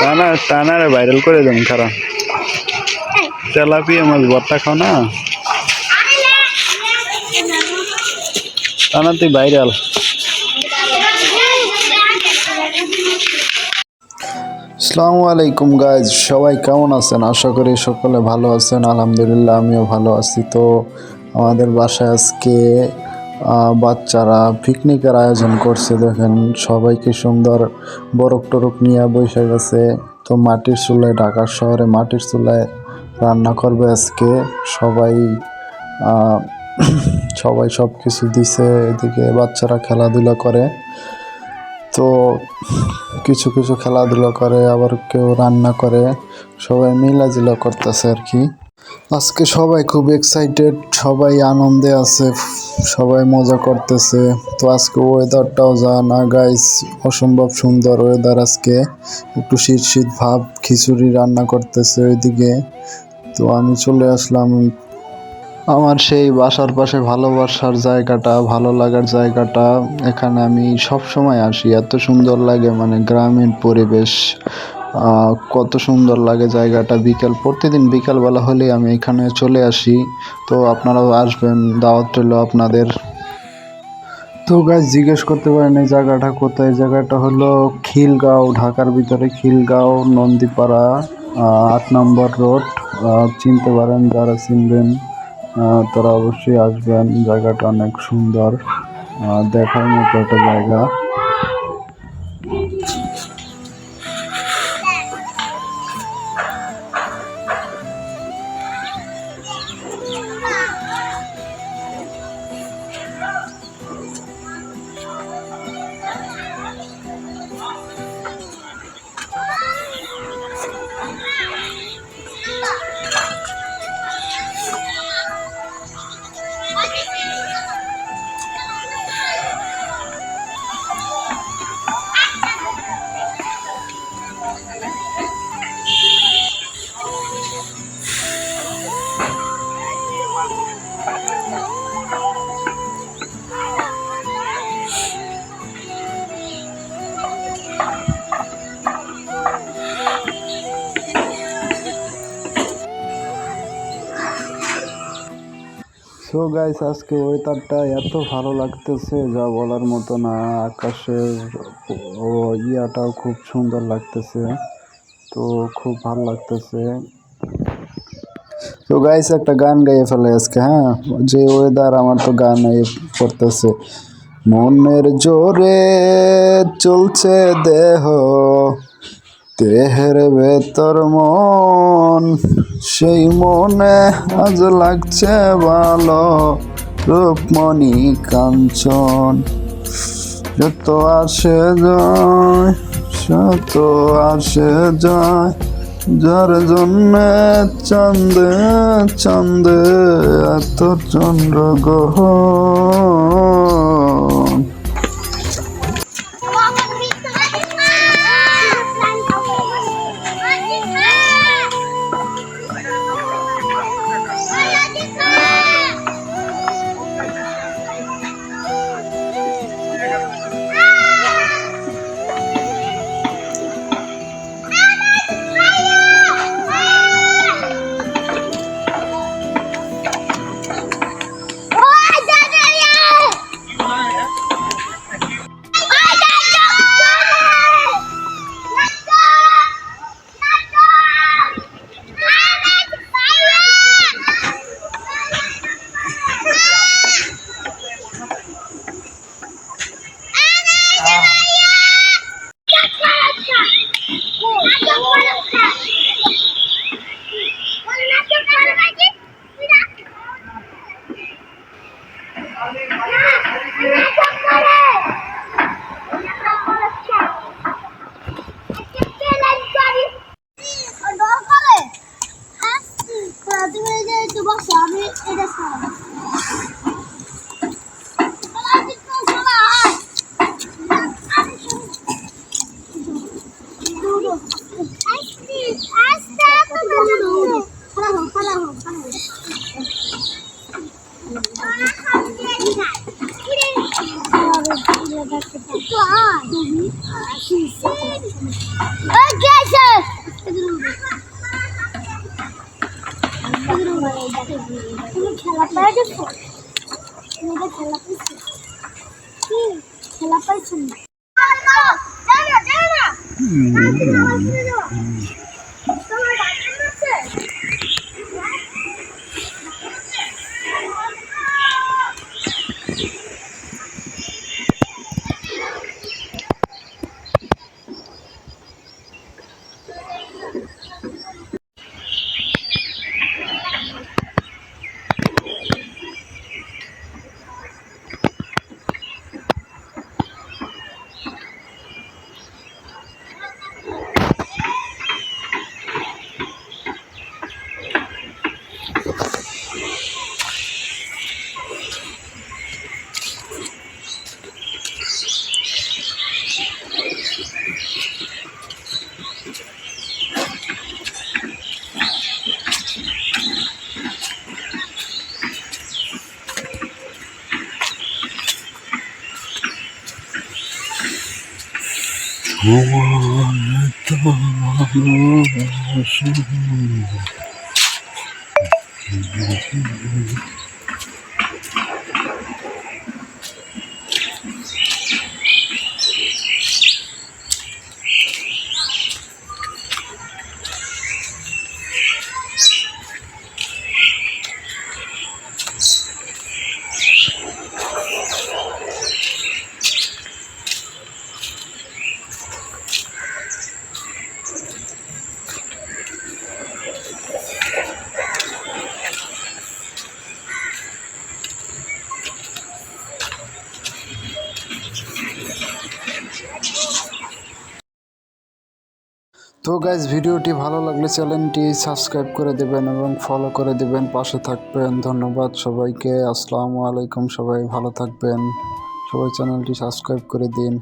টানা, টানারে ভাইরাল করে দেন খারাপ তেলাপিয়া মাছ, ভর্তা খাও না? টানা তুই ভাইরাল আসসালামু আলাইকুম গাইজ সবাই কেমন আছেন? আশা করি সকলে ভালো আছেন। আলহামদুলিল্লাহ, আমিও ভালো আছি। তো আমাদের বাসায় আজকে বাচ্চারা পিকনিকের আয়োজন করছে, দেখেন সবাইকে সুন্দর বরফ টরফ নিয়ে বসে গেছে। তো মাটির চুলায়, ঢাকার শহরে মাটির চুলায় রান্না করবে আজকে। সবাই সবাই সব কিছু দিছে, এদিকে বাচ্চারা খেলাধুলা করে। তো কিছু কিছু খেলাধুলা করে, আবার কেউ রান্না করে। সবাই মিলাজিলা করতেছে আর কি। আজকে সবাই খুব এক্সাইটেড সবাই আনন্দে আছে, সবাই মজা করতেছে। তো আজকে ওয়েদারটাও যা না গাইস অসম্ভব সুন্দর ওয়েদার আজকে। একটু শীত শীত ভাব, খিচুড়ি রান্না করতেছে ওইদিকে। তো আমি চলে আসলাম। আমার সেই বাসার পাশে ভালোবাসার জায়গাটা, ভালো লাগার জায়গাটা, এখানে আমি সব সময় আসি। এত সুন্দর লাগে মানে গ্রামীণ পরিবেশ। কত সুন্দর লাগে জায়গাটা বিকেল। প্রতিদিন বিকালবেলা হলেই আমি এখানে চলে আসি। তো আপনারাও আসবেন, দাওয়াত রইল আপনাদের। তো গাছ জিজ্ঞেস করতে পারেন এই জায়গাটা কোথায়? জায়গাটা হলো খিলগাঁও, ঢাকার ভিতরে খিলগাঁও, নন্দীপাড়া আট নম্বর রোড। চিনতে পারেন, যারা চিনবেন তারা অবশ্যই আসবেন। জায়গাটা অনেক সুন্দর। দেখার মতো একটা জায়গা। সো গাইস আজকে ওয়েদারটা এত ভালো লাগতেছে, যা বলার মতো না। আকাশের ইয়াটাও খুব সুন্দর লাগতেছে, তো খুব ভালো লাগতেছে। তো গাইস একটা গান গাইয়ে ফেলে আজকে হ্যাঁ? যে ওয়েদার আমার তো গান করতেছে মনের জোরে চলছে দেহ দেহের ভেতর মন, সেই মনে আজ লাগছে ভালো। রূপমণি কাঞ্চন, যত আসে যায়, শত আসে যায়। যার জন্য চান্দে চান্দে এত চন্দ্র গেছো খেলা পেয়েছ কি খেলা পাইছো Allah'a তো গাইজ ভিডিওটি ভালো লাগলে চ্যানেলটি সাবস্ক্রাইব করে দেবেন এবং ফলো করে দেবেন, পাশে থাকবেন। ধন্যবাদ সবাইকে, আসসালামু আলাইকুম, সবাই ভালো থাকবেন। সবাই চ্যানেলটি সাবস্ক্রাইব করে দিন।